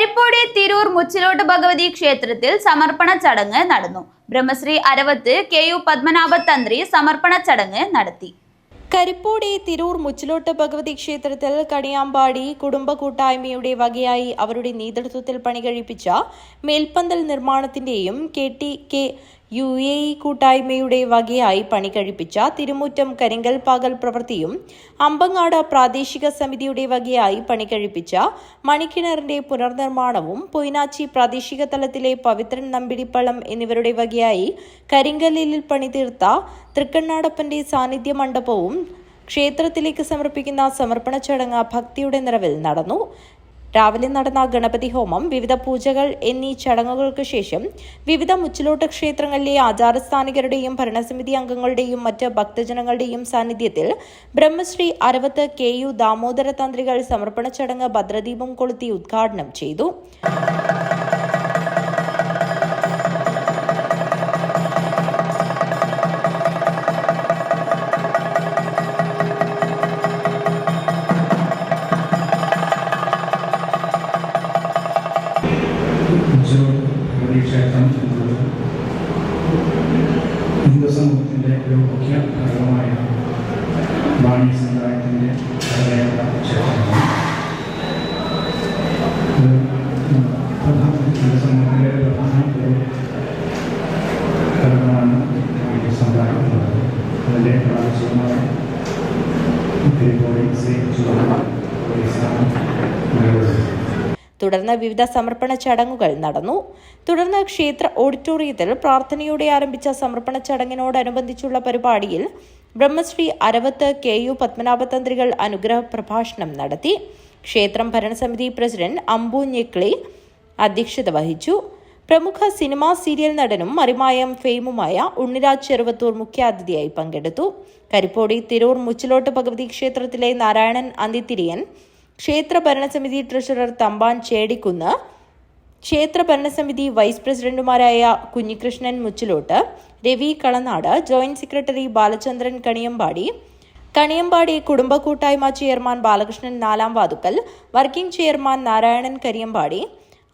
കരിപ്പോടി തിരൂർ മുച്ചിലോട്ട് ഭഗവതി ക്ഷേത്രത്തിൽ സമർപ്പണ ചടങ്ങ് നടന്നു. ബ്രഹ്മശ്രീ അരവത്ത് കെ യു പത്മനാഭ തന്ത്രി സമർപ്പണ ചടങ്ങ് നടത്തി. കരിപ്പോടി തിരൂർ മുച്ചിലോട്ട് ഭഗവതി ക്ഷേത്രത്തിൽ കണിയാമ്പാടി കുടുംബ കൂട്ടായ്മയുടെ വകയായി അവരുടെ നേതൃത്വത്തിൽ പണി പണികഴിപ്പിച്ച മേൽപ്പന്തൽ നിർമ്മാണത്തിന്റെയും K T K U A E കൂട്ടായ്മയുടെ വകയായി പണികഴിപ്പിച്ച തിരുമുറ്റം കരിങ്കൽ പാകൽ പ്രവൃത്തിയും അമ്പങ്ങാട് പ്രാദേശിക സമിതിയുടെ വകയായി പണികഴിപ്പിച്ച മണിക്കിണറിന്റെ പുനർനിർമ്മാണവും പൊയ്നാച്ചി പ്രാദേശിക തലത്തിലെ പവിത്രൻ നമ്പിടിപ്പള്ളം എന്നിവരുടെ വകയായി കരിങ്കല്ലിൽ പണിതീർത്ത തൃക്കണ്ണാടപ്പന്റെ സാന്നിധ്യ മണ്ഡപവും ക്ഷേത്രത്തിലേക്ക് സമർപ്പിക്കുന്ന സമർപ്പണ ചടങ്ങ് ഭക്തിയുടെ നിറവിൽ നടന്നു. രാവിലെ നടന്ന ഗണപതി ഹോമം വിവിധ പൂജകൾ എന്നീ ചടങ്ങുകൾക്ക് ശേഷം വിവിധ മുച്ചിലോട്ട് ക്ഷേത്രങ്ങളിലെ ആചാരസ്ഥാനികരുടെയും ഭരണസമിതി അംഗങ്ങളുടെയും മറ്റ് ഭക്തജനങ്ങളുടെയും സാന്നിധ്യത്തിൽ ബ്രഹ്മശ്രീ അരവത്ത് കെ യു ദാമോദര തന്ത്രികൾ സമർപ്പണ ചടങ്ങ് ഭദ്രദീപം കൊളുത്തി ഉദ്ഘാടനം ചെയ്തു. ക്ഷേത്രം എന്നുള്ളത് ഹിന്ദു സമൂഹത്തിന്റെ ഒരു മുഖ്യ ഘടകമായ വാണി സമുദായത്തിന്റെ ഘടകമായ ക്ഷേത്രമാണ് പ്രധാന ഹിന്ദു സമൂഹത്തിലെ പ്രധാന ഒരു ഘടകമാണ് വാണി സമുദായം എന്നുള്ളത്. അതിന്റെ പ്രാദേശികമായ തിരുപ്പോഴി ശ്രീ നിലകൊള്ളുന്നത് തുടർന്ന് വിവിധ സമർപ്പണ ചടങ്ങുകൾ നടന്നു. തുടർന്ന് ക്ഷേത്ര ഓഡിറ്റോറിയത്തിൽ പ്രാർത്ഥനയോടെ ആരംഭിച്ച സമർപ്പണ ചടങ്ങിനോടനുബന്ധിച്ചുള്ള പരിപാടിയിൽ ബ്രഹ്മശ്രീ അരവത്ത് കെ യു പത്മനാഭ തന്ത്രികൾ അനുഗ്രഹ പ്രഭാഷണം നടത്തി. ക്ഷേത്രം ഭരണസമിതി പ്രസിഡന്റ് അംബു ഞെക്ലി അധ്യക്ഷത വഹിച്ചു. പ്രമുഖ സിനിമാ സീരിയൽ നടനും മറിമായം ഫെയിമുമായ ഉണ്ണിരാജ് ചെറുവത്തൂർ മുഖ്യാതിഥിയായി പങ്കെടുത്തു. കരിപ്പോടി തിരൂർ മുച്ചിലോട്ട് ഭഗവതി ക്ഷേത്രത്തിലെ നാരായണൻ അന്തിത്തിരിയൻ ക്ഷേത്ര ഭരണസമിതി ട്രഷറർ തമ്പാൻ ചേടിക്കുന്ന്. ക്ഷേത്ര ഭരണസമിതി വൈസ് പ്രസിഡന്റുമാരായ കുഞ്ഞികൃഷ്ണൻ മുച്ചിലോട്ട് രവി കളനാട് ജോയിന്റ് സെക്രട്ടറി ബാലചന്ദ്രൻ കണിയമ്പാടി കണിയമ്പാടി കുടുംബ കൂട്ടായ്മ chairman Balakrishnan Nalam Vathukkal working chairman Narayanan Kariyampadi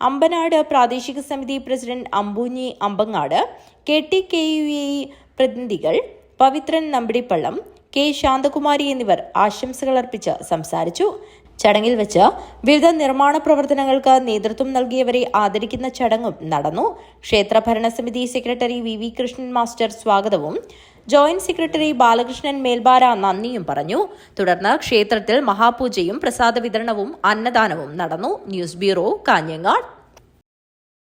Ambanad പ്രാദേശിക സമിതി president Ambunhi Ambangad K T K U A പ്രതിനിധികൾ പവിത്രൻ നമ്പിടിപ്പള്ളം കെ ശാന്തകുമാരി എന്നിവർ ആശംസകൾ അർപ്പിച്ച് സംസാരിച്ചു. ചടങ്ങിൽ വെച്ച് വിവിധ നിർമ്മാണ പ്രവർത്തനങ്ങൾക്ക് നേതൃത്വം നൽകിയവരെ ആദരിക്കുന്ന ചടങ്ങും നടന്നു. ക്ഷേത്ര ഭരണസമിതി secretary V V Krishnan master സ്വാഗതവും ജോയിന്റ് സെക്രട്ടറി ബാലകൃഷ്ണൻ മേൽബാര നന്ദിയും പറഞ്ഞു. തുടർന്ന് ക്ഷേത്രത്തിൽ മഹാപൂജയും പ്രസാദ വിതരണവും അന്നദാനവും നടന്നു. News bureau Kanhangad.